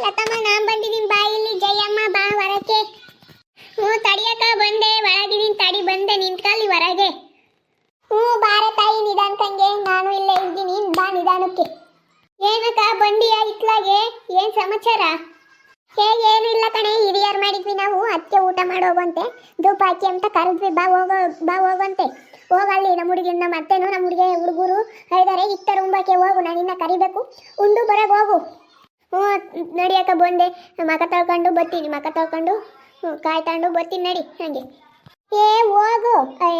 ಲತಮ್ಮ ನಾನ್ ಬಂದಿದ್ದೀನಿ ಬಾ ಇಲ್ಲಿ. ಜಯಮ್ಮ, ಬಾ ಹೊರಕ್ಕೆ. ಹ್ಞೂ ತಡಿಯಕ ಬಂದೆ. ಒಳಗಿದ್ದೀನಿ, ತಡಿ ಬಂದೆ. ನಿಂತ್ಕಲ್ಲಿ ಹೊರಗೆ. ಹ್ಞೂ, ಬಾರ ತಾಯಿ ನಿಧಾನಕ್ಕಂಗೆ ನಾನು ಇಲ್ಲೇ ಇದ್ದೀನಿ. ಬಾ ನಿಧಾನಕ್ಕೆ. ಏನಕ್ಕ, ಬಂದಿಯ ಇತ್ಲಾಗೆ? ಏನ್ ಸಮಾಚಾರ? ಹೇ, ಏನು ಇಲ್ಲ ಕಣೆ. ಹಿರಿಯರ್ ಮಾಡಿದ್ವಿ ನಾವು. ಅದಕ್ಕೆ ಊಟ ಮಾಡೋಗಂತೆ ಧೂಪ ಹಾಕಿ ಅಂತ ಕರೆದ್ವಿ. ಬಾ ಹೋಗೋ, ಬಾ ಹೋಗಂತೆ ಹೋಗಲ್ಲಿ, ನಮ್ಮ ಹುಡುಗಿ ನಮ್ಮ ನಮ್ಮ ಹುಡುಗಿ ಹುಡುಗರು ಹೇಳಿದಾರೆ ಇತ್ತ ರೂಂಬಕ್ಕೆ ಹೋಗು. ನಾನಿನ್ನ ಕರಿಬೇಕು. ಉಂಡು ಬರಗೆ ಹೋಗು. ಹ್ಞೂ ನಡಿಯಕ್ಕ ಬಂದೆ. ಮಕ ತೊಳ್ಕೊಂಡು ಬರ್ತೀನಿ, ಮಕ ತೊಳ್ಕೊಂಡು. ಹ್ಞೂ, ಕಾಯಿ ತಗೊಂಡು ಬರ್ತೀನಿ, ನಡಿ, ಹಾಗೆ. ಏ, ಹೋಗು.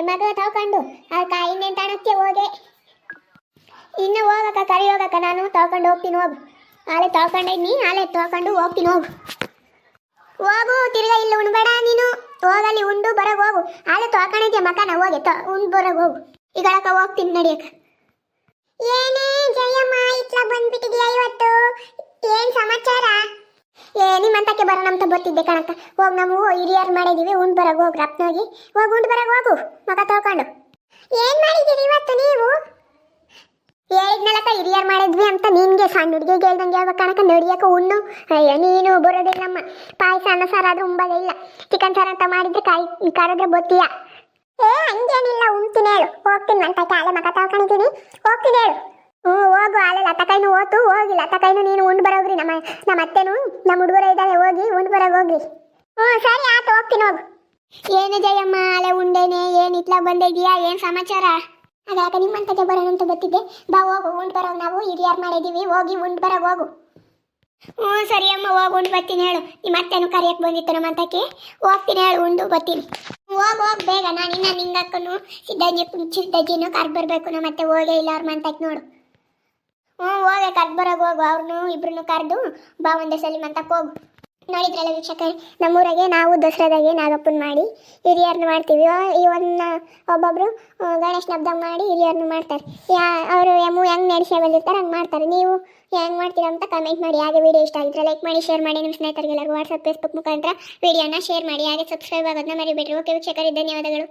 ಮಗ ತೊಳ್ಕೊಂಡು. ಆ ಕಾಯಿ ನೆಂಟಾಣಕ್ಕೆ ಹೋಗೆ. ಇನ್ನು ಹೋಗಕ್ಕ, ಕರಿ ಹೋಗಕ್ಕ, ನಾನು ತೊಳ್ಕೊಂಡು ಹೋಗ್ತೀನಿ, ಹೋಗು. ಆಲೆ ತೊಳ್ಕೊಂಡಿದ್ನಿ ಆಲೆ ತೊಳ್ಕೊಂಡು ಹೋಗ್ತೀನಿ, ಹೋಗು. ಹೋಗು, ತಿರ್ಗ ಇಲ್ಲಿ ಉಣ್ಬೇಡ ನೀನು. ಹೋಗಲಿ ಉಂಡು, ಬರಗ್ ಹೋಗು. ಆಲೆ ತೊಳ್ಕೊಂಡಿದ್ದೆ ಮಕನ ಹೋಗಿ ಉಂಡು ಬರಗ್ ಹೋಗು. ಈಗಳಕ್ಕ ಹೋಗ್ತೀನಿ ನಡಿಯಕ್ಕ ಏನೇ, ಜಯಮ್ಮ ಇಟ್ಲ ಬಂದ್ಬಿಟ್ಟಿದ್ಯಾ ಇವತ್ತು ಏನ್ ಸಮಾಚಾರ ಏ ನಿಮ್ಮಂತಕ್ಕೆ ಬರೋಣ ಅಂತ ಬರ್ತಿದ್ದೆ ಕಣಕ್ಕ. ಹೋಗ್ ನಾವು ಹಿರಿಯರ್ ಮಾಡಿದೀವಿ, ಉಂಡ್ ಬರಗ್ ಹೋಗಿ ರಪ್ನೋಗಿ ಹೋಗ್. ಉಂಡ್ ಬರಗ್ ಹೋಗು, ಮಗ ತೊಳ್ಕೊಂಡು. ಏನ್ ಮಾಡಿದ್ದೀರಿ ಇವತ್ತು ನೀವು? ಹೇಳಿದ್ನಲ್ಲಕ್ಕ, ಹಿರಿಯರ್ ಮಾಡಿದ್ವಿ ಅಂತ ನಿನ್ಗೆ ಸಣ್ಣ ಹುಡುಗಿಗೆ ಹೇಳ್ದಂಗೆ ಹೇಳ್ಬೇಕು ಕಣಕ ನಡಿಯಕ್ಕ ಉಣ್ಣು. ಅಯ್ಯ, ನೀನು ಬರೋದಿಲ್ಲಮ್ಮ. ಪಾಯಸ, ಅನ್ನ, ಸಾರು ಆದ್ರೂ ಉಂಬದಿಲ್ಲ ಚಿಕನ್, ಸಾರು ಅಂತ ಮಾಡಿದ್ರೆ ಕಾಯಿ, ಕರೆದ್ರೆ ಬತ್ತೀಯ. ಏ, ಹಂಗೇನಿಲ್ಲ ಉಣ್ತೀನಿ ಹೇಳು. ಹೋಗ್ತೀನಿ ಅಂತ ಕಾಲೆ ಮಗ ತಳ್ಕೊಂಡಿದ್ದೀನಿ. ಹೋಗ್ತೀನಿ ಹೇಳು. ಹ್ಞೂ, ಹೋಗು ಆಲೆ ಲತಕೈನು ಓತು ಹೋಗಿಲ್ಲ ಲತಕೈನು ನೀನು ಉಂಡು ಬರೋಗ್ರಿ. ನಮ್ಮ ನಮ್ಮ ಅತ್ತೆನು, ನಮ್ಮ ಹುಡುಗರ ಇದ್ದಾರೆ, ಹೋಗಿ, ಉಂಡು ಬರೋಗ್ ಹೋಗ್ರಿ. ಹ್ಞೂ, ಸರಿ ಆತು ಹೋಗ್ತೀನಿ, ಹೋಗು. ಏನು ಜಯಮ್ಮ, ಅಲೆ ಉಂಡೇನೆ, ಏನು ಇತ್ಲ ಬಂದಿದೀಯಾ, ಏನು ಸಮಾಚಾರ? ಹಾಗಾಗ ನಿಮ್ಮಂತಕ್ಕೆ ಬರೋಣ ಅಂತ ಗೊತ್ತಿದ್ದೆ. ಬಾ, ಹೋಗು, ಉಂಡು ಬರೋ ನಾವು, ಹಿರಿಯರ್ ಮಾಡಿದೀವಿ, ಹೋಗಿ, ಉಂಡು ಬರೋಗ್ ಹೋಗು. ಹ್ಞೂ, ಸರಿ, ಅಮ್ಮ, ಹೋಗಿ, ಉಂಡು ಬರ್ತೀನಿ, ಹೇಳು. ನಿಮ್ಮ ಅತ್ತೆನು ಕರಿಯಕ್ಕೆ ಬಂದಿತ್ತು ನಮ್ಮ ಅಂತಕ್ಕೆ. ಹೋಗ್ತೀನಿ, ಹೇಳು, ಉಂಡು ಬರ್ತೀನಿ. ಹೋಗ್, ಹೋಗಿ, ಬೇಗ ನಾನು ಇನ್ನ ನಿಂಗಕ್ಕನು ಸಿದ್ಧಜ್ಜಿ ಸಿದ್ಧಜ್ಜಿನೂ ಕರ್ದು ಬರಬೇಕು ನಮ್ಮ ಅತ್ತೆ, ಹೋಗೇ ಇಲ್ಲ ಅವ್ರ ಮಂತಕ್ಕೆ ನೋಡು. ಹ್ಞೂ, ಹೋಗಿ ಬರೋಗಿ ಹೋಗು ಅವ್ರನ್ನೂ ಇಬ್ರನ್ನೂ ಕರೆದು ಬಾ ಒಂದೇ ಸಲ ಮಂತಕ್ಕೆ ಹೋಗು. ನೋಡಿದ್ರಲ್ಲ ವೀಕ್ಷಕರೇ, ನಮ್ಮೂರಾಗೆ ನಾವು ದಸರಾದಾಗೆ ನಾಗಪ್ಪನ ಮಾಡಿ ಹಿರಿಯರ್ನ ಮಾಡ್ತೀವಿ. ಒಂದು ಒಬ್ಬೊಬ್ಬರು ಗಣೇಶನ ಹಬ್ಬದಾಗ ಮಾಡಿ ಹಿರಿಯರ್ನ ಮಾಡ್ತಾರೆ. ಯಾ, ಅವರು ಎಮ್ಮು ಹೆಂಗೆ ನಡೆಸಿ ಬಂದಿರ್ತಾರೆ ಹಂಗೆ ಮಾಡ್ತಾರೆ. ನೀವು ಹೆಂಗೆ ಮಾಡ್ತೀರಾ ಅಂತ ಕಮೆಂಟ್ ಮಾಡಿ. ಹಾಗೆ ವಿಡಿಯೋ ಇಷ್ಟ ಆಗಿದ್ರೆ ಲೈಕ್ ಮಾಡಿ ಶೇರ್ ಮಾಡಿ. ನಿಮ್ಮ ಸ್ನೇಹಿತರಿಗೆಲ್ಲರಿಗೂ ವಾಟ್ಸಪ್ ಫೇಸ್ಬುಕ್ ಮುಖಾಂತರ ವಿಡಿಯೋನ ಶೇರ್ ಮಾಡಿ. ಹಾಗೆ ಸಬ್ಸ್ಕ್ರೈಬ್ ಆಗೋದನ್ನ ಮರಿಬೇಡಿ ಓಕೆ ವೀಕ್ಷಕರೇ, ಧನ್ಯವಾದಗಳು.